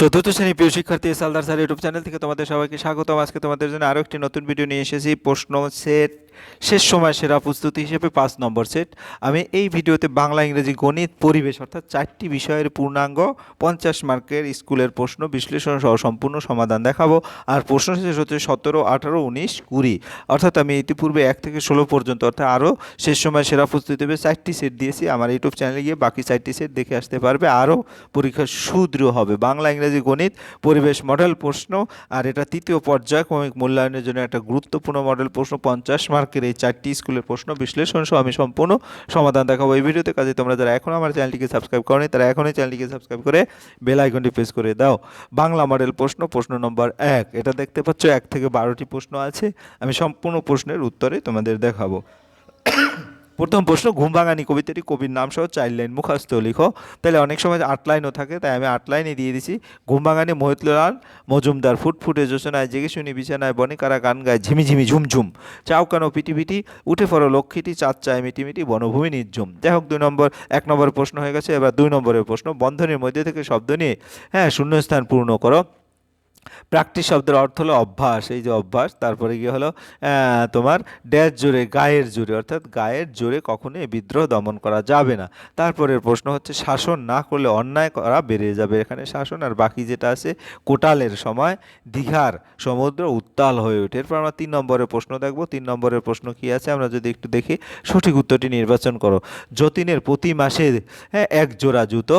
চতুর্থ শ্রেণি প্রিয় শিক্ষার্থী সালদার স্যার ইউটিউব চ্যানেল থেকে তোমাদের সবাইকে স্বাগতম। আজকে তোমাদের জন্য আরও একটি নতুন ভিডিও নিয়ে এসেছি। প্রশ্ন সেট, শেষ সময় সেরা প্রস্তুতি হিসেবে পাঁচ নম্বর সেট। আমি এই ভিডিওতে বাংলা, ইংরেজি, গণিত, পরিবেশ অর্থাৎ চারটি বিষয়ের পূর্ণাঙ্গ পঞ্চাশ মার্কের স্কুলের প্রশ্ন বিশ্লেষণ সহ সম্পূর্ণ সমাধান দেখাবো। আর প্রশ্ন শেষ হচ্ছে সতেরো, আঠারো, উনিশ, কুড়ি। অর্থাৎ আমি ইতিপূর্বে এক থেকে ষোলো পর্যন্ত, অর্থাৎ আরও শেষ সময় সেরা প্রস্তুতি হিসেবে চারটি সেট দিয়েছি। আমার ইউটিউব চ্যানেলে গিয়ে বাকি চারটি সেট দেখে আসতে পারবে। আরও পরীক্ষা সুদৃঢ় হবে। বাংলা, ইংরেজি গণিত, পরিবেশ মডেল প্রশ্ন, আর এটা তৃতীয় পর্যায়ক্রমিক মূল্যায়নের জন্য একটা গুরুত্বপূর্ণ মডেল প্রশ্ন, পঞ্চাশ মার্কের এই চারটি স্কুলের প্রশ্ন বিশ্লেষণ সহ আমি সম্পূর্ণ সমাধান দেখাবো। এই ভিডিওতে কাজে তোমরা যারা এখন আমার চ্যানেলটিকে সাবস্ক্রাইব করনি, তারা এখনই চ্যানেলটিকে সাবস্ক্রাইব করে বেল আইকনটি প্রেস করে দাও। বাংলা মডেল প্রশ্ন প্রশ্ন নম্বর এক। এটা দেখতে পাচ্ছ, এক থেকে বারোটি প্রশ্ন আছে। আমি সম্পূর্ণ প্রশ্নের উত্তরে তোমাদের দেখাবো। প্রথম প্রশ্ন, ঘুম ভাঙানি কবিতাটি কবির নাম সহ চার লাইন মুখস্থ লিখো। তাহলে অনেক সময় আট লাইনও থাকে, তাই আমি আট লাইনে দিয়ে দিছি। ঘুম ভাঙানি মহিতলাল, মজুমদার ফুটফুটে যোচনায় জেগে শুনি বিছানায় বনিকারা গান গায় ঝিমিঝিমি ঝুমঝুম চাও কেন পিটি পিটি উঠে পড়ো লক্ষ্মীটি, চাঁদ চায় মিটি মিটি, বনভূমি নির্ঝুম। যাই হোক, দুই নম্বর, এক নম্বর প্রশ্ন হয়ে গেছে, এবার দুই নম্বরের প্রশ্ন, বন্ধনের মধ্যে থেকে শব্দ নিয়ে হ্যাঁ শূন্যস্থান পূর্ণ করো। প্র্যাকটিস শব্দের অর্থ হলো অভ্যাস। এই যে অভ্যাস তারপরে গিয়ে হলো তোমার ড্যাশ জোরে গায়ের জোরে অর্থাৎ গায়ের জোরে কখনোই বিদ্রোহ দমন করা যাবে না। তারপরের প্রশ্ন হচ্ছে শাসন না করলে অন্যায় করা বেড়ে যাবে। এখানে শাসন আর বাকি যেটা আছে কোটালের সময় দীঘার সমুদ্র উত্তাল হয়ে ওঠে। এরপর আমরা তিন নম্বরের প্রশ্ন দেখব। তিন নম্বরের প্রশ্ন কি আছে? আমরা যদি একটু দেখি সঠিক উত্তরটি নির্বাচন করো। যতীনের প্রতি মাসে হ্যাঁ, এক জোড়া জুতো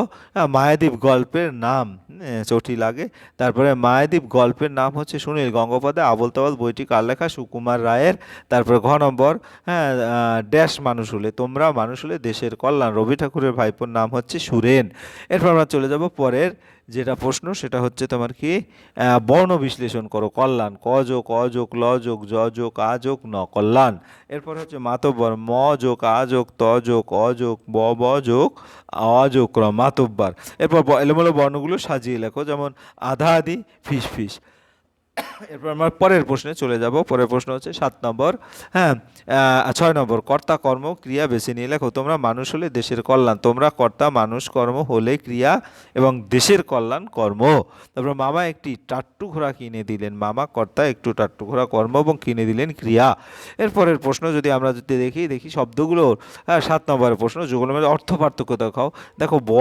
মায়াদ্বীপ গল্পের নাম হ্যাঁ, চটি লাগে। তারপরে মায়াদ্বীপ গল্পের নাম হচ্ছে সুনীল গঙ্গোপাধ্যায় আবল তাবল বইটি কার লেখা? সুকুমার রায়ের। তারপর ঘ নম্বর হ্যাঁ ড্যাশ মানুষ হলে তোমরা, মানুষ হলে দেশের কল্যাণ। রবি ঠাকুরের ভাইপোর নাম হচ্ছে সুরেন। এরপর আমরা চলে যাব পরের যেটা প্রশ্ন, সেটা হচ্ছে তোমার কি বর্ণ বিশ্লেষণ করো, কল্যাণ ক যোগ অ যোগ ল যোগ জ যোগ আ যোগ ন, কল্যাণ। এরপর হচ্ছে মাতব্বর ম যোগ আ যোগ ত যোগ অ যোগ ব ব যোগ অ যোগ ক্র মাতব্বর। এরপর এলোমেলো বর্ণগুলো সাজিয়ে লেখো, যেমন আধা আধি, ফিস ফিস। এরপর আমরা পরের প্রশ্নে চলে যাব। পরের প্রশ্ন হচ্ছে সাত নম্বর। হ্যাঁ ছয় নম্বর, কর্তা কর্ম ক্রিয়া বেছে নিয়ে লেখো। তোমরা মানুষ হলে দেশের কল্যাণ, তোমরা কর্তা মানুষ কর্ম হলে ক্রিয়া এবং দেশের কল্যাণ কর্ম। তারপর মামা একটি টাট্টু ঘোড়া কিনে দিলেন, মামা কর্তা একটু টাট্টু ঘোড়া কর্ম এবং কিনে দিলেন ক্রিয়া। এরপরের প্রশ্ন যদি আমরা যদি দেখি দেখি শব্দগুলোর হ্যাঁ সাত নম্বরের প্রশ্ন, যেগুলো মধ্যে অর্থ পার্থক্য দেখাও। দেখো, ব,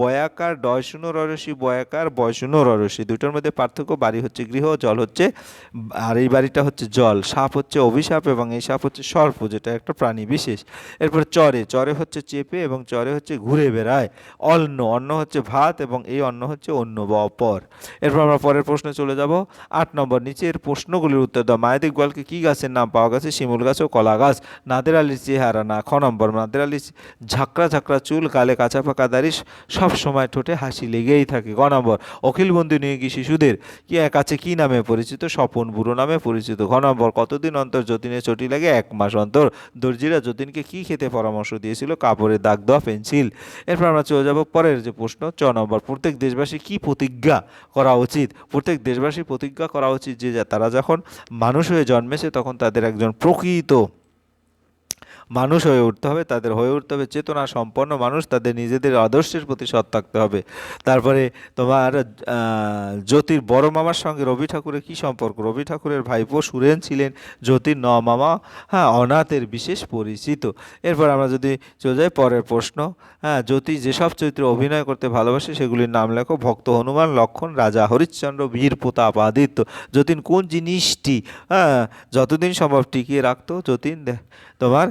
বয়াকার ডয় শূন্য ররসি বয়াকার বয় শূন্য ররসি দুটোর মধ্যে পার্থক্য বাড়ি হচ্ছে গৃহ, জল হচ্ছে, আর এই বাড়িটা হচ্ছে জল, সাপ হচ্ছে অভিশাপ এবং এই সাপ হচ্ছে সর্প, যেটা একটা প্রাণী বিশেষ। এরপর চরে চরে হচ্ছে চেপে এবং চরে হচ্ছে ঘুরে বেড়ায়। অন্ন অন্ন হচ্ছে ভাত এবং এই অন্ন হচ্ছে অন্য বা অপর। এরপর আমরা পরের প্রশ্নে চলে যাব। আট নম্বর, নিচের প্রশ্নগুলির উত্তর দাও। মায়াদিক গোয়ালকে কী গাছের নাম পাওয়া গেছে? শিমুল গাছ ও কলা গাছ। নাদের আলীর চেহারা না, খ নম্বর, নাদের আলীর ঝাঁকড়া ঝাঁকড়া চুল কালে কাঁচা পাকা দাড়ি সব সময় ঠোঁটে হাসি লেগেই থাকে। গ নম্বর, অখিল বন্ধু নিয়োগী শিশুদের কি কাছে কী নামে পরিচিত, স্বপন বুড়ো নামে পরিচিত। ঘ নম্বর, কতদিন অন্তর যতীনের চটি লাগে? এক মাস অন্তর। দর্জিরা যতীনকে কি খেতে পরামর্শ দিয়েছিল? কাপড়ে দাগ দেওয়া পেন্সিল। এরপর আমরা চলে যাব পরের যে প্রশ্ন, চ নম্বর, প্রত্যেক দেশবাসী কি প্রতিজ্ঞা করা উচিত? প্রত্যেক দেশবাসী প্রতিজ্ঞা করা উচিত যে তারা যখন মানুষ হয়ে জন্মেছে, তখন তাদের একজন প্রকৃত মানুষ হয়ে উঠতে হবে, তাদের হয়ে উঠতে হবে চেতনা সম্পন্ন মানুষ, তাদের নিজেদের আদর্শের প্রতি সৎ থাকতে হবে। তারপরে তোমার জ্যোতির বড় মামার সঙ্গে রবি ঠাকুরের কী সম্পর্ক? রবি ঠাকুরের ভাইপো সুরেন ছিলেন জ্যোতির ন মামা হ্যাঁ অনাথের বিশেষ পরিচিত। এরপর আমরা যদি চলে যাই, পরের প্রশ্ন হ্যাঁ জ্যোতি যেসব চরিত্রে অভিনয় করতে ভালোবাসে সেগুলির নাম লেখো, ভক্ত হনুমান, লক্ষণ, রাজা হরিশ্চন্দ্র, বীর প্রতাপ আদিত্য। যতীন কোন জিনিসটি হ্যাঁ যতদিন সম্ভব টিকিয়ে রাখতো, যতীন তোমার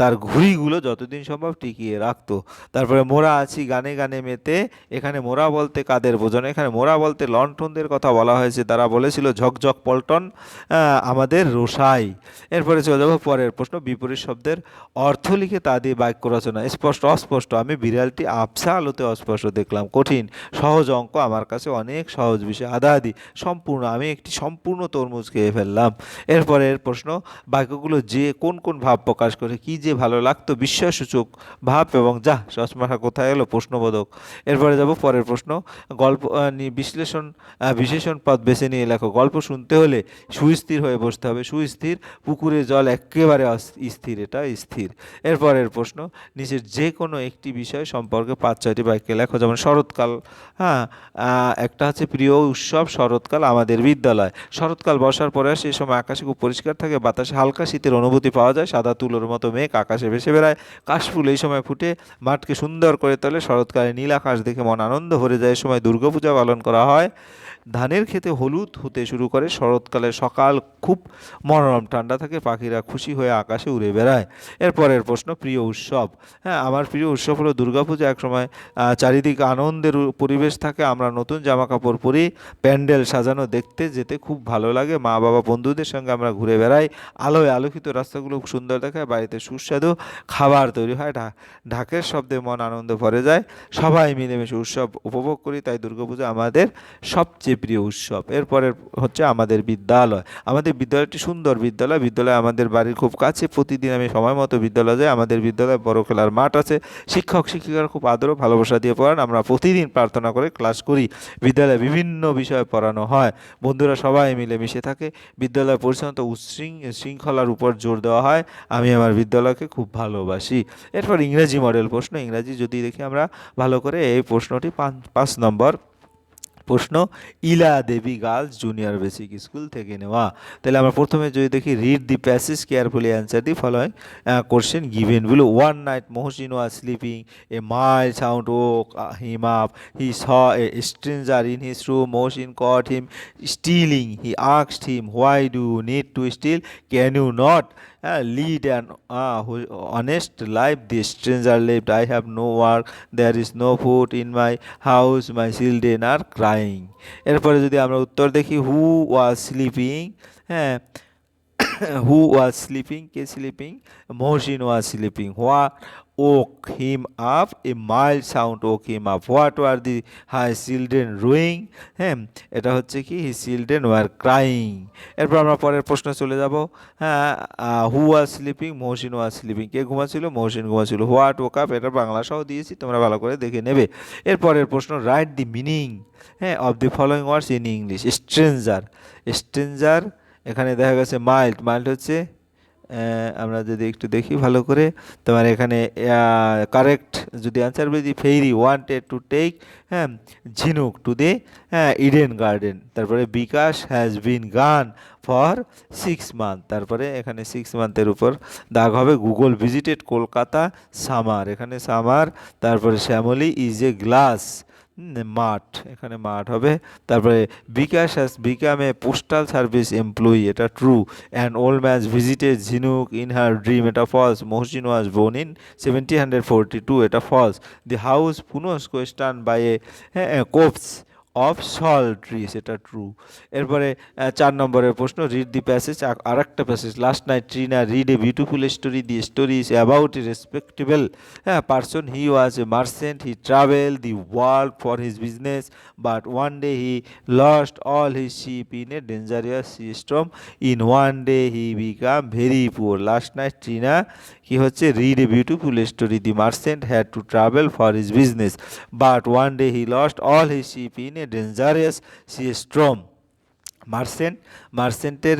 তার ঘুড়িগুলো যতদিন সম্ভব টিকিয়ে রাখতো। তারপরে মোরা আছি গানে গানে মেতে, এখানে মোরা বলতে কাদের বোঝানো? এখানে মোরা বলতে লণ্ঠনদের কথা বলা হয়েছে। তারা বলেছিল ঝকঝক পল্টন আমাদের রোসাই এরপরে চলে যাব পরের প্রশ্ন, বিপরীত শব্দের অর্থ লিখে তা দিয়ে বাক্য রচনা। স্পষ্ট, অস্পষ্ট, আমি বিড়ালটি আবসা আলোতে অস্পষ্ট দেখলাম, কঠিন, সহজ অঙ্ক, আমার কাছে অনেক সহজ বিষয় আদা আদি সম্পূর্ণ, আমি একটি সম্পূর্ণ তরমুজ খেয়ে ফেললাম। এরপরের প্রশ্ন, বাক্যগুলো যে কোন কোন ভাব প্রকাশ করে, কি যে ভালো লাগতো বিস্ময়সূচক ভাব এবং যা, চশমাটা কোথায় এলো প্রশ্নবোধক। এরপরে যাব পরের প্রশ্ন, গল্প বিশ্লেষণ বিশেষণ পদ বেছে নিয়ে লেখো। গল্প শুনতে হলে সুস্থির হয়ে বসতে হবে। সুস্থির পুকুরে জল একেবারে স্থির, এটা স্থির। এরপরের প্রশ্ন, নিচের যে কোনো একটি বিষয় সম্পর্কে পাঁচ, ছয়টি বাক্যে লেখো। যেমন, শরৎকাল হ্যাঁ একটা হচ্ছে প্রিয় উৎসব, শরৎকাল আমাদের বিদ্যালয়। শরৎকাল বসার পরে সেই সময় আকাশে খুব পরিষ্কার থাকে, বাতাসে হালকা শীতের অনুভূতি পাওয়া যায় সাদা তুলোর মতো মেঘ আকাশে ভেসে বেড়ায়। কাশফুল এই সময় ফুটে মাঠকে সুন্দর করে তোলে। শরৎকালে নীল আকাশ দেখে মন আনন্দ ভরে যায়। এই সময় দুর্গাপূজা পালন করা হয়। ধানের খেতে হলুদ হতে শুরু করে। শরৎকালে সকাল খুব মনোরম ঠান্ডা থাকে। পাখিরা খুশি হয়ে আকাশে উড়ে বেড়ায়। এরপরের প্রশ্ন প্রিয় উৎসব। হ্যাঁ আমার প্রিয় উৎসব হলো দুর্গাপূজা। একসময় আহ, চারিদিকে আনন্দের পরিবেশ থাকে। আমরা নতুন জামা কাপড় পরি প্যান্ডেল সাজানো দেখতে যেতে খুব ভালো লাগে। মা বাবা বন্ধুদের সঙ্গে আমরা ঘুরে বেড়াই। আলোয় আলোকিত রাস্তাগুলো খুব সুন্দর দেখায় বাড়িতে সুস্বাদু খাবার তৈরি হয়। ঢাকের শব্দে মন আনন্দ ভরে যায়। সবাই মিলেমিশে উৎসব উপভোগ করি। তাই দুর্গাপূজা আমাদের সবচেয়ে প্রিয় উৎসব। এরপরের হচ্ছে আমাদের বিদ্যালয়। আমাদের বিদ্যালয়টি সুন্দর বিদ্যালয়। বিদ্যালয় আমাদের বাড়ির খুব কাছে। প্রতিদিন আমি সময় মতো বিদ্যালয় যাই। আমাদের বিদ্যালয়ে বড় খেলার মাঠ আছে। শিক্ষক, শিক্ষিকারা খুব আদর ভালোবাসা দিয়ে পড়ান। আমরা প্রতিদিন প্রার্থনা করে ক্লাস করি। বিদ্যালয়ে বিভিন্ন বিষয়ে পড়ানো হয়। বন্ধুরা সবাই মিলে মিশে থাকে। বিদ্যালয় পরিচালনা উশৃং শৃঙ্খলার উপর জোর দেওয়া হয়। আমি আমার বিদ্যালয়কে খুব ভালোবাসি। এরপর ইংরেজি মডেল প্রশ্ন, ইংরাজি যদি দেখি আমরা ভালো করে, এই প্রশ্নটি পাঁচ- নম্বর প্রশ্ন, Ila Devi girls junior basic school থেকে নেওয়া। তাহলে আমরা প্রথমে যদি দেখি read the passage carefully answer the following question given below one night Mohsin was sleeping a mild sound woke him up he saw a stranger in his room Mohsin caught him stealing he আক্সড him why do need to steal can you not হ্যাঁ lead and honest life the stranger lived I have no work there is no food in my house my children are crying এরপরে যদি আমরা উত্তর দেখি who was sleeping হ্যাঁ who was sleeping K sleeping Mohsin was sleeping what woke him up a mild sound woke him up what were the high children crying হ্যাঁ এটা হচ্ছে কি? হি চিলড্রেন ওয়ার ক্রাইং এরপর আমরা পরের প্রশ্ন চলে যাব। হ্যাঁ who was sleeping Mohsin was sleeping কে ঘুমাচ্ছিল? মহসিন ঘুমাচ্ছিল। হোয়াট ওক আপ এটা বাংলা সহ দিয়েছি, তোমরা ভালো করে দেখে নেবে। এরপরের প্রশ্ন রাইট দি মিনিং হ্যাঁ of the following words in English stranger stranger এখানে দেখা গেছে মাইল্ড মাইল্ড হচ্ছে আমরা যদি একটু দেখি ভালো করে, তোমার এখানে কারেক্ট যদি অ্যান্সার বুঝি ফেরি ওয়ান্টেড টু টেক হ্যাঁ ঝিনুক টু দে হ্যাঁ ইডেন গার্ডেন তারপরে বিকাশ হ্যাজ বিন গান ফর সিক্স মান্থ তারপরে এখানে সিক্স মান্থের উপর দাগ হবে গুগল ভিজিটেড কলকাতা সামার এখানে সামার তারপরে শ্যামলি ইজ এ গ্লাস মাঠ, এখানে মাঠ হবে। তারপরে Bikash has become a postal service employee এটা true and old match visited Jhinuk in her dream এটা false Mohsin was born in seventy hundred forty two এটা false the house পুনস কোয়েস্টান by a copse of sal trees এটা true এরপরে চার নম্বরের প্রশ্ন read the passage আর একটা passage last night Trina read a beautiful story the story is about a respectable হ্যাঁ person he was a merchant he travel the world for his business but one day he lost all his ship in a dangerous sea storm in one day he became very poor last night Trina কি হচ্ছে? Read a beautiful story the merchant had to travel for his business but one day he lost all his ship in a dangerous sea storm merchant মার্সেন্টের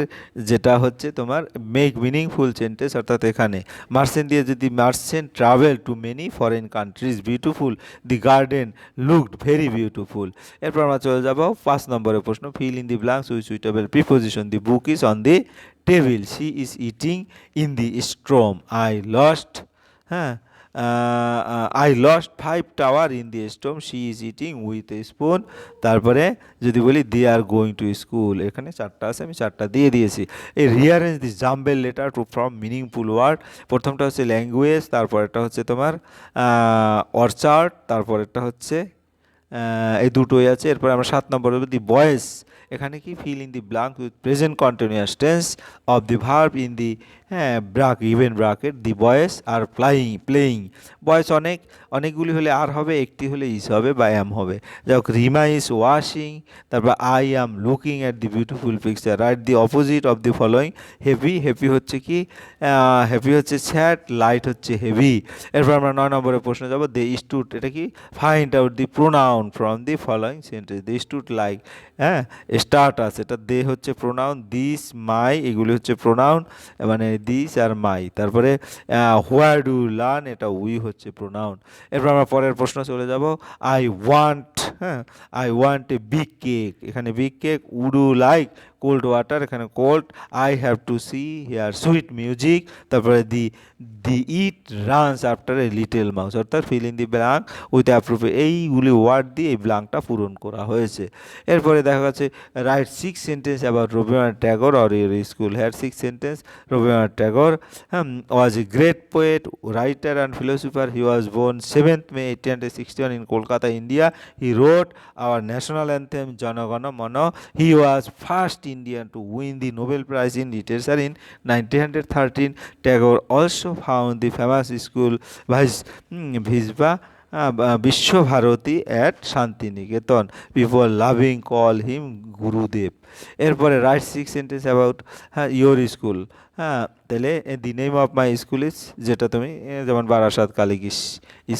যেটা হচ্ছে তোমার make meaningful sentence অর্থাৎ এখানে। Merchant দিয়ে যদি merchant travel to many foreign countries beautiful the garden looked very beautiful এরপর আমরা চলে যাব পাঁচ নম্বরের প্রশ্ন। Fill in the blanks with suitable preposition the book is on the table she is eating in the storm I lost হ্যাঁ? I lost five tower in the storm she is eating with a spoon তারপরে যদি বলি they are going to school এখানে চারটা আছে, আমি চারটা দিয়ে দিয়েছি। এই rearrange the jumbled letter to from meaningful word প্রথমটা হচ্ছে ল্যাঙ্গুয়েজ তারপরেরটা হচ্ছে তোমার অর্চার্ড তারপরেরটা হচ্ছে এই দুটোই আছে। এরপর আমরা সাত নম্বর দি বয়েস এখানে কি fill in the blank with present continuous tense of the verb in the হ্যাঁ BRAC even bracket the boys are plying playing boys অনেক, অনেকগুলি হলে আর হবে, একটি হলে ইস হবে বা অ্যাম হবে। যাই হোক রিমা ইজ ওয়াশিং তারপর I am looking at the beautiful picture write the opposite of the following heavy happy হচ্ছে কি? হ্যাপি হচ্ছে স্যাট লাইট হচ্ছে হেভি এরপর আমরা নয় নম্বরের প্রশ্ন যাব দে স্টুট এটা কি? Find out the pronoun from the following sentence they stood like হ্যাঁ স্টার্ট আছে, এটা দে হচ্ছে প্রোনাউন দিস মাই এগুলি হচ্ছে প্রোনাউন মানে দিস আর মাই তারপরে হোয়ার ডু লার্ন এটা উই হচ্ছে প্রোনাউন এরপর আমরা পরের প্রশ্ন চলে যাব। আই ওয়ান্ট হ্যাঁ I want a big cake এখানে big cake would you like cold water এখানে cold I have to see hear sweet music তারপরে the the it runs after a little mouse অর্থাৎ fill in the blank with appropriate এইগুলি word দিয়ে এই ব্ল্যাঙ্কটা পূরণ করা হয়েছে। এরপরে দেখা যাচ্ছে write six sentence about Rabindranath Tagore or your school here six sentence Rabindranath Tagore was a great poet writer and philosopher he was born seventh May eighteen hundred sixty one in Kolkata India he wrote our national anthem Jana Gana Mana he was first Indian to win the Nobel Prize in Literature in 1913. Tagore also found the famous school Vis- hmm, Visva uh, Visva Bharati at Santiniketan people loving call him Gurudev এরপরে write six sentence about হ্যাঁ your school হ্যাঁ তাহলে the name of my school is যেটা তুমি যেমন Barasat Kaliki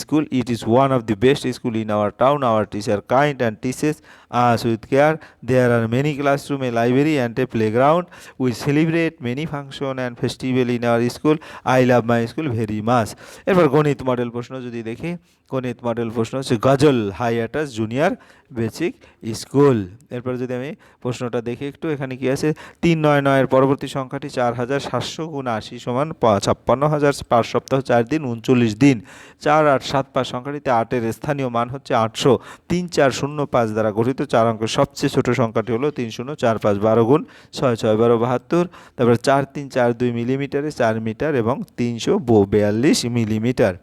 school it is one of the best school in our town our teacher kind and teaches us with care there are many classroom a library and a playground we celebrate many function and festival in our school I love my school very much এরপর গণিত model প্রশ্ন যদি দেখি, গণিত model প্রশ্ন হচ্ছে Gajol high attached junior basic school এরপর যদি আমি প্রশ্নটা দেখি একটু, এখানে কি আছে? তিন নয় নয়ের পরবর্তী সংখ্যাটি চার হাজার সাতশো গুণ আশি সমান ছাপ্পান্ন হাজার পাঁচ সপ্তাহ চার দিন, উনচল্লিশ দিন। চার আট সাত পাঁচ সংখ্যাটিতে আটের স্থানীয় মান হচ্ছে আটশো। তিন চার শূন্য পাঁচ দ্বারা গঠিত চার অঙ্কের সবচেয়ে ছোট সংখ্যাটি হলো তিন শূন্য চার পাঁচ বারো গুণ ছয় ছয় বারো বাহাত্তর। তারপরে চার তিন চার দুই মিলিমিটারে চার মিটার এবং তিনশো বিয়াল্লিশ মিলিমিটার।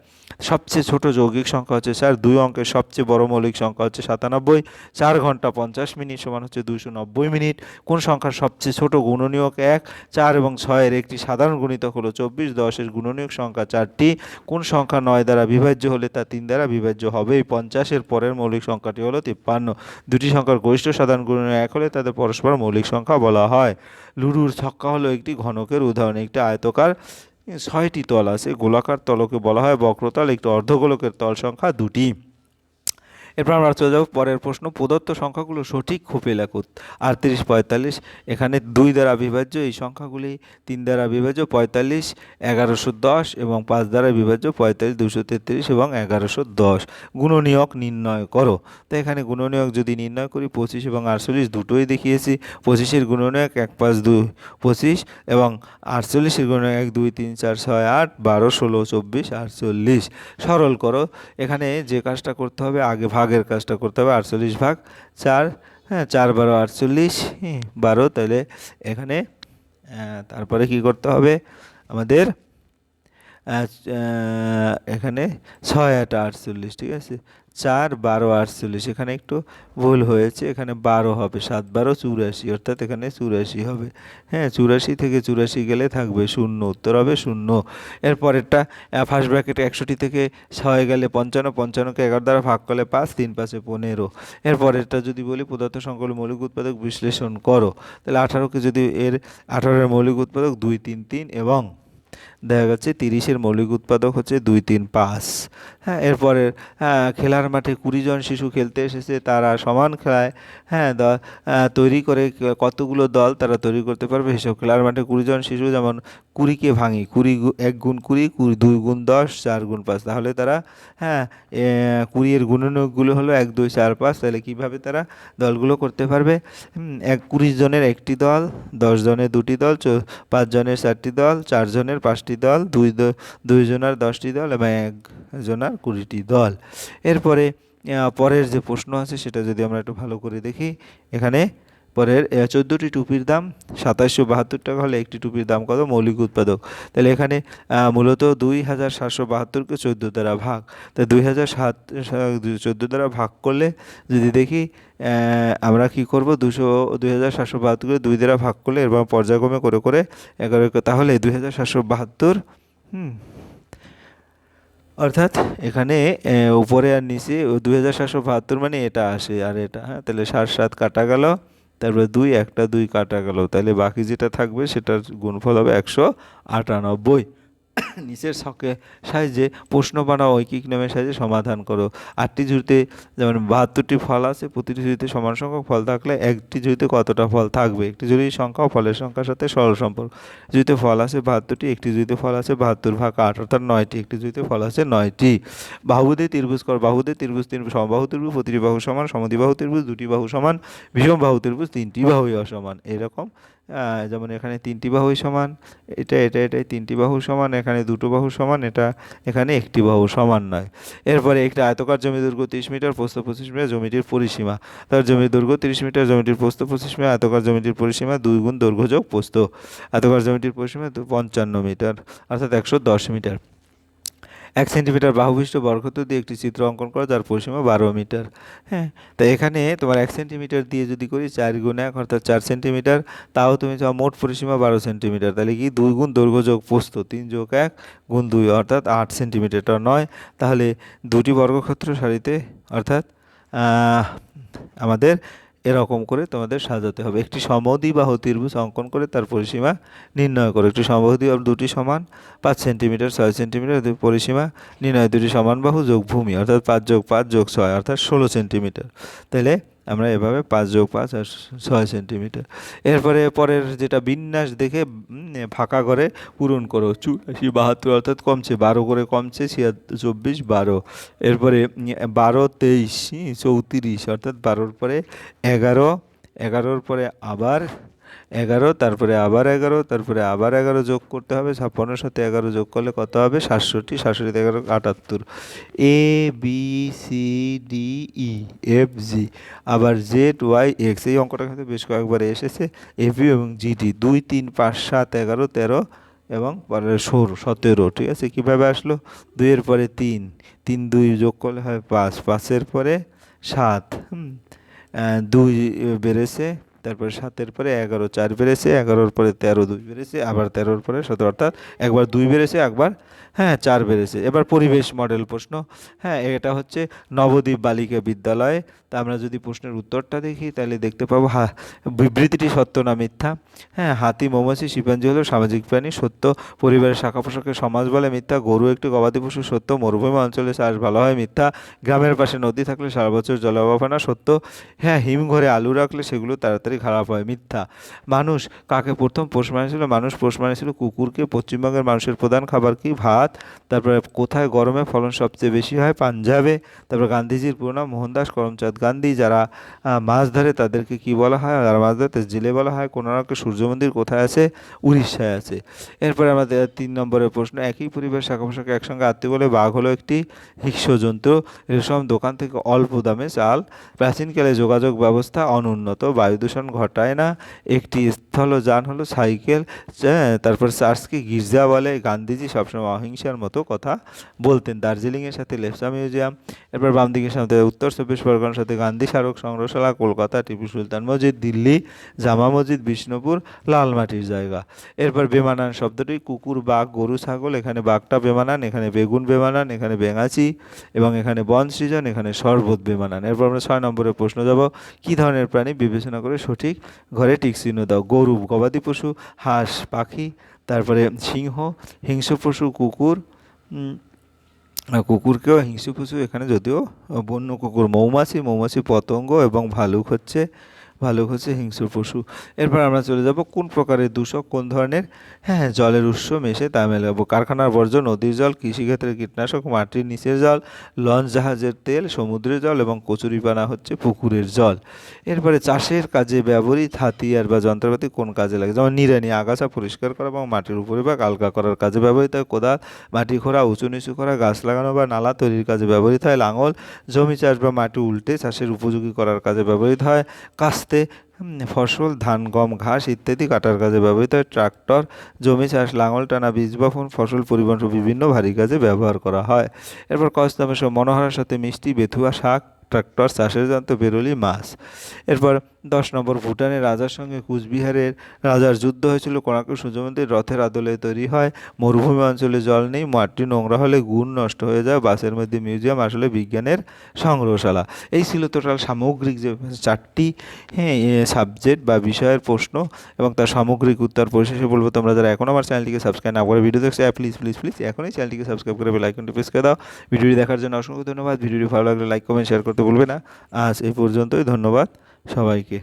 সবচেয়ে ছোট যৌগিক সংখ্যা হচ্ছে স্যার দুই অঙ্কের সবচেয়ে বড় মৌলিক সংখ্যা হচ্ছে সাতানব্বই। চার ঘণ্টা পঞ্চাশ মিনিট সমান হচ্ছে দুশো নব্বই মিনিট। কোন সংখ্যার সবচেয়ে ছোট গুণনীয়ক এক? চার এবং ছয়ের একটি সাধারণ গুণিতক হলো চব্বিশ, দশের গুণনীয়ক সংখ্যা চারটি। কোন সংখ্যা নয় দ্বারা বিভাজ্য হলে তা তিন দ্বারা বিভাজ্য হবেই পঞ্চাশের পরের মৌলিক সংখ্যাটি হলো তিপ্পান্ন। দুটি সংখ্যার গরিষ্ঠ সাধারণ গুণনীয়ক এক হলে তাদের পরস্পর মৌলিক সংখ্যা বলা হয়। লুডুর ছক্কা হলো একটি ঘনকের উদাহরণ, একটি আয়তকার ছয়টি তল আছে গোলাকার তলকে বলা হয় বক্রতল একটি অর্ধগোলকের তল সংখ্যা দুটি। এরপর আমরা চলে যাব পরের প্রশ্ন। প্রদত্ত সংখ্যাগুলো সঠিক খোপে লেখো আটত্রিশ, পঁয়তাল্লিশ, এখানে দুই দ্বারা বিভাজ্য, এই সংখ্যাগুলি তিন দ্বারা বিভাজ্য, পঁয়তাল্লিশ, এগারোশো দশ এবং পাঁচ দ্বারা বিভাজ্য, পঁয়তাল্লিশ দুশো তেত্রিশ এবং এগারোশো দশ। গুণনীয়ক নির্ণয় করো। তো এখানে গুণনীয়ক যদি নির্ণয় করি, পঁচিশ এবং আটচল্লিশ দুটোই দেখিয়েছি। পঁচিশের গুণনীয়ক এক, পাঁচ, দুই, পঁচিশ এবং আটচল্লিশের গুণনীয়ক এক, দুই, তিন, চার, ছয়, আট, বারো, ষোলো, চব্বিশ, আটচল্লিশ। সরল করো। এখানে যে কাজটা করতে হবে, আগে ভাগের কাজটা করতে হবে, আটচল্লিশ ভাগ, চার হ্যাঁ চার বারো আটচল্লিশ বারো, তাহলে এখানে তারপরে কি করতে হবে? আমাদের এখানে ছয় আট আটচল্লিশ, ঠিক আছে? চার, বারো আটচল্লিশ। এখানে একটু ভুল হয়েছে। এখানে বারো হবে, সাত, বারো, চুরাশি। অর্থাৎ এখানে চুরাশি হবে। হ্যাঁ চুরাশি থেকে চুরাশি গেলে থাকবে শূন্য। উত্তর হবে শূন্য। এরপরেরটা ফার্স্ট ব্র্যাকেটে একষট্টি থেকে ছয় গেলে পঞ্চান্ন, পঞ্চান্নকে এগারো দ্বারা ভাগ করলে পাঁচ, তিন পাঁচে পনেরো। এরপরেরটা যদি বলি পদার্থ সংকল মৌলিক উৎপাদক বিশ্লেষণ করো। তাহলে আঠারোকে যদি এর আঠারোর মৌলিক উৎপাদক দুই, তিন তিন এবং দেখা যাচ্ছে তিরিশের মৌলিক উৎপাদক হচ্ছে দুই তিন পাঁচ। হ্যাঁ এরপরে হ্যাঁ খেলার মাঠে কুড়ি জন শিশু খেলতে এসেছে, তারা সমান খেলায় হ্যাঁ তৈরি করে কতগুলো দল তারা তৈরি করতে পারবে হিসাব খেলার মাঠে কুড়ি জন শিশু যেমন কুড়িকে ভাঙি, কুড়ি এক গুণ কুড়ি কুড়ি দুই গুণ দশ, চার গুণ পাঁচ। তাহলে তারা হ্যাঁ কুড়ির গুণনীয়কগুলো হলো এক, দুই, চার, পাঁচ। তাহলে কীভাবে তারা দলগুলো করতে পারবে? এক, কুড়ি জনের একটি দল, দশ জনের দুটি দল পাঁচ জনের চারটি দল, চার জনের পাঁচটি দল, দুই দুইজনার দুই জনের দশটি দল এবং একজনার কুড়িটি দল। এরপরে পরের যে প্রশ্ন আছে সেটা যদি আমরা একটু ভালো করে দেখি, এখানে পরের চোদ্দোটি টুপির দাম সাতাশশো বাহাত্তর টাকা হলে একটি টুপির দাম কত? মৌলিক উৎপাদক। তাহলে এখানে মূলত দুই হাজার সাতশো বাহাত্তরকে চোদ্দ দ্বারা ভাগ। তো দুই হাজার সাত চোদ্দ দ্বারা ভাগ করলে যদি দেখি আমরা কি করব? দুশো, দুই হাজার সাতশো বাহাত্তরকে দুই দ্বারা ভাগ করলে এরকম পর্যায়ক্রমে করে করে এগারো তাহলে দুই হাজার সাতশো বাহাত্তর, হুম। অর্থাৎ এখানে উপরে আর নিচে, দুই হাজার সাতশো বাহাত্তর মানে এটা আসে আর এটা হ্যাঁ? তাহলে সাত সাত কাটা গেল। তারপরে দুই একটা দুই কাটা গেল তাহলে বাকি যেটা থাকবে সেটার গুণফল হবে একশো আটানব্বই। নিচের ছকে সাহায্যে প্রশ্ন বানা ঐকিক নামের সাহায্যে সমাধান করো। আটটি ঝুড়িতে যেমন বাহাত্তরটি ফল আছে, প্রতিটি ঝুড়িতে সমান সংখ্যক ফল থাকলে একটি ঝুড়িতে কতটা ফল থাকবে? একটি ঝুড়ির সংখ্যা ফলের সংখ্যার সাথে সরল সম্পর্ক। ঝুড়িতে ফল আছে বাহাত্তরটি, একটি ঝুড়িতে ফল আছে বাহাত্তর ভাগ আট, অর্থাৎ নয়টি। একটি ঝুড়িতে ফল আছে নয়টি। বাহুদে ত্রিভুজ কর বাহুদে ত্রিভুজ তিন সমবাহু ত্রিভুজ, প্রতিটি বাহু সমান সমদ্বিবাহু ত্রিভুজ, দুটি বাহু সমান বিষম বাহু ত্রিভুজ, তিনটি বাহুই অসমান। এরকম যেমন এখানে তিনটি বাহু সমান, এটা এটা, এটাই তিনটি বাহু সমান, এখানে দুটো বাহু সমান, এটা এখানে একটি বাহু সমান নয়। এরপরে একটি আয়তকার জমি দৈর্ঘ্য তিরিশ মিটার পোস্ত পঁচিশ মিটার, জমিটির পরিসীমা। তার জমি দৈর্ঘ্য তিরিশ মিটার, জমিটির পোস্ত পঁচিশ মিটার, আয়তকার জমিটির পরিসীমা দুই গুণ দৈর্ঘ্য যোগ প্রস্থ। আয়তকার জমিটির পরিসীমা পঞ্চান্ন মিটার, অর্থাৎ একশো দশ মিটার। এক সেন্টিমিটার বাহুবিষ্ট বর্গক্ষেত্র দিয়ে একটি চিত্র অঙ্কন করো, যার পরিসীমা বারো মিটার। হ্যাঁ তা এখানে তোমার এক সেন্টিমিটার দিয়ে যদি করি চার গুণ এক অর্থাৎ চার সেন্টিমিটার, তাও তুমি চাও মোট পরিসীমা বারো সেন্টিমিটার। তাহলে কি? দুই গুণ দৈর্ঘ্য যোগ পোস্ত তিন যোগ এক গুণ দুই অর্থাৎ আট সেন্টিমিটারটা নয়। তাহলে দুটি বর্গক্ষেত্র সারিতে অর্থাৎ আমাদের এরকম করে তোমাদের সাজাতে হবে। একটি সমদ্বিবাহু ত্রিভুজ অঙ্কন করে তার পরিসীমা নির্ণয় করো। একটি সমদ্বিবাহু দুটি সমান পাঁচ সেন্টিমিটার, ছয় সেন্টিমিটার পরিসীমা নির্ণয়, দুটি সমান বাহু যোগ ভূমি অর্থাৎ পাঁচ যোগ পাঁচ যোগ ছয়, অর্থাৎ ষোলো সেন্টিমিটার। তাহলে আমরা এভাবে পাঁচ যোগ পাঁচ আর ছয় সেন্টিমিটার। এরপরে পরের যেটা বিন্যাস দেখে ফাঁকা করে পূরণ করো। চুরাশি বাহাত্তর অর্থাৎ কমছে, বারো করে কমছে চব্বিশ, বারো। এরপরে বারো, তেইশ চৌত্রিশ, অর্থাৎ বারোর পরে এগারো, এগারোর পরে আবার এগারো, তারপরে আবার এগারো, তারপরে আবার এগারো যোগ করতে হবে ছাপ্পান্নর সাথে এগারো যোগ করলে কত হবে? সাতষট্টি সাতষট্টি এগারো, আটাত্তর। A B C D E F G আবার জেড ওয়াই এক্স এই অঙ্কটা কিন্তু বেশ কয়েকবার এসেছে। এফ এবং জিডি দুই, তিন, পাঁচ, সাত, এগারো, তেরো এবং পরে ষোলো, সতেরো, ঠিক আছে? কীভাবে আসলো? দুইয়ের পরে তিন তিন, দুই যোগ করলে হয় পাঁচ, পাঁচের পরে সাত দুই বেড়েছে তারপরে সাতের পরে এগারো, চার বেড়েছে, এগারোর পরে তেরো, দুই বেড়েছে, আবার তেরোর পরে সতেরো, অর্থাৎ একবার দুই বেড়েছে, একবার হ্যাঁ চার বেড়েছে। এবার পরিবেশ মডেল প্রশ্ন হ্যাঁ এটা হচ্ছে নবদ্বীপ বালিকা বিদ্যালয়। তা আমরা যদি প্রশ্নের উত্তরটা দেখি, তাহলে দেখতে পাবো, হা, বিবৃতিটি সত্য না মিথ্যা? হ্যাঁ হাতি, মৌমাছি শিম্পাঞ্জি হলো সামাজিক প্রাণী, সত্য। পরিবারের শাখা পোশাকে সমাজ বলে মিথ্যা, গরু একটি গবাদি পশু, সত্য। মরুভূমি অঞ্চলে চাষ ভালো হয় মিথ্যা। গ্রামের পাশে নদী থাকলে সারা বছর জলাভাব হয় সত্য। হ্যাঁ হিমঘরে আলু রাখলে সেগুলো তাড়াতাড়ি খারাপ হয়, মিথ্যা। মানুষ, কাকে প্রথম পোষ মানেছিল? মানুষ পোষ মানেছিল কুকুরকে পশ্চিমবঙ্গের মানুষের প্রধান খাবার কি? ভাত। তারপরে কোথায় গরমে ফলন সবচেয়ে বেশি হয়? পাঞ্জাবে। তারপর গান্ধীজির পুরো মোহনদাস করমচাঁদ গান্ধী, যারা মাছ ধরে তাদেরকে কি বলা হয়? যারা মাছ ধরে জেলে বলা হয়। কোনারকে সূর্য মন্দির কোথায় আছে? উড়িষ্যায় আছে। এরপরে আমাদের তিন নম্বরের প্রশ্ন, একই পরিবার শাখা পোশাকে একসঙ্গে আত্মীয় বলে বাঘ হলো একটি হিংস্র জন্তু। রেশম দোকান থেকে অল্প দামে চাল। প্রাচীনকালে যোগাযোগ ব্যবস্থা অনুন্নত। বায়ু দূষণ ঘটায় না। একটি স্থলযান হলো সাইকেল তারপর চার্চকে গির্জা বলে। গান্ধীজি সবসময় অহিংসার মতো কথা বলতেন। দার্জিলিংয়ের সাথে লেপসা মিউজিয়াম, এরপর বাম দিকের সাথে উত্তর চব্বিশ পরগনার সাথে গান্ধী স্মারক সংগ্রহশালা, কলকাতা, টিপু সুলতান মসজিদ, দিল্লি, জামা মসজিদ, বিষ্ণুপুর, লালমাটির জায়গা। এরপর বেমানান শব্দটি, কুকুর, বাঘ, গরু, ছাগল, এখানে বাঘটা বেমানান, এখানে বেগুন বেমানান, এখানে বেঙাচি, এবং এখানে বন সৃজন, এখানে শরবত বেমানান। এরপর আমরা ছয় নম্বরের প্রশ্ন যাব, কী ধরনের প্রাণী বিবেচনা করে সঠিক, ঘরে টিক চিহ্ন দাও গরু, গবাদি পশু, হাঁস, পাখি, তারপরে সিংহ, হিংস্র পশু, কুকুর কুকুরকেও হিংস্র পশু এখানে যদিও বন্য কুকুর, মৌমাছি মৌমাছি পতঙ্গ এবং ভালুক হচ্ছে। ভালুক হচ্ছে হিংস্র পশু। এরপর আমরা চলে যাব কোন প্রকারের দূষক কোন ধরনের? হ্যাঁ হ্যাঁ, জলের উৎস মেশে তা মেলাবো। কারখানার বর্জ্য নদীর জল কৃষিক্ষেত্রের কীটনাশক মাটির নিচের জল লঞ্চ জাহাজের তেল সমুদ্রের জল এবং কচুরিপানা হচ্ছে পুকুরের জল। এরপরে চাষের কাজে ব্যবহৃত হাতিয়ার বা যন্ত্রপাতি কোন কাজে লাগে? যেমন নিড়ানি আগাছা পরিষ্কার করা এবং মাটির উপরে বা কালকা করার কাজে ব্যবহৃত হয়। কোদাল মাটি খোঁড়া উঁচু নিচু করা গাছ লাগানো বা নালা তৈরির কাজে ব্যবহৃত হয়। লাঙল জমি চাষ বা মাটি উল্টে চাষের উপযোগী করার কাজে ব্যবহৃত হয়। কাস্তে হুম, ফসল ধান গম ঘাস ইত্যাদি কাটার কাজে ব্যবহৃত হয়। ট্রাক্টর জমি চাষ লাঙল টানা বীজ বপন ফসল পরিবহন বিভিন্ন ভারী কাজে ব্যবহার করা হয়। এরপর কস্তমের সব মনোহরার সাথে মিষ্টি বেথুয়া শাক ট্রাক্টর চাষের যন্ত্র বেরোলি মাছ। এরপর দশ নম্বর ভুটানের রাজার সঙ্গে কুচবিহারের রাজার যুদ্ধ হয়েছিল। কোনারক সূর্যমন্দির রথের আদলে তৈরি হয়। মরুভূমি অঞ্চলে জল নেই মাটি নোংরা হলে গুণ নষ্ট হয়ে যায়। বাসের মধ্যে মিউজিয়াম, আসলে বিজ্ঞানের সংগ্রহশালা। এই ছিল টোটাল সামগ্রিক যে চারটি হ্যাঁ সাবজেক্ট বা বিষয়ের প্রশ্ন এবং তার সামগ্রিক উত্তর পরিশেষে বলব তোমরা যারা এখন আমার চ্যানেলটিকে সাবস্ক্রাইব না করে ভিডিও দেখছ প্লিজ প্লিজ প্লিজ এখনই চ্যানেলটিকে সাবস্ক্রাইব করে বেল আইকনটি প্রেস করে দাও। ভিডিওটি দেখার জন্য অসংখ্য ধন্যবাদ। ভিডিওটি ভালো লাগলে লাইক কমেন্ট শেয়ার করতে ভুলবে না। আজ এই পর্যন্তই ধন্যবাদ সবাইকে।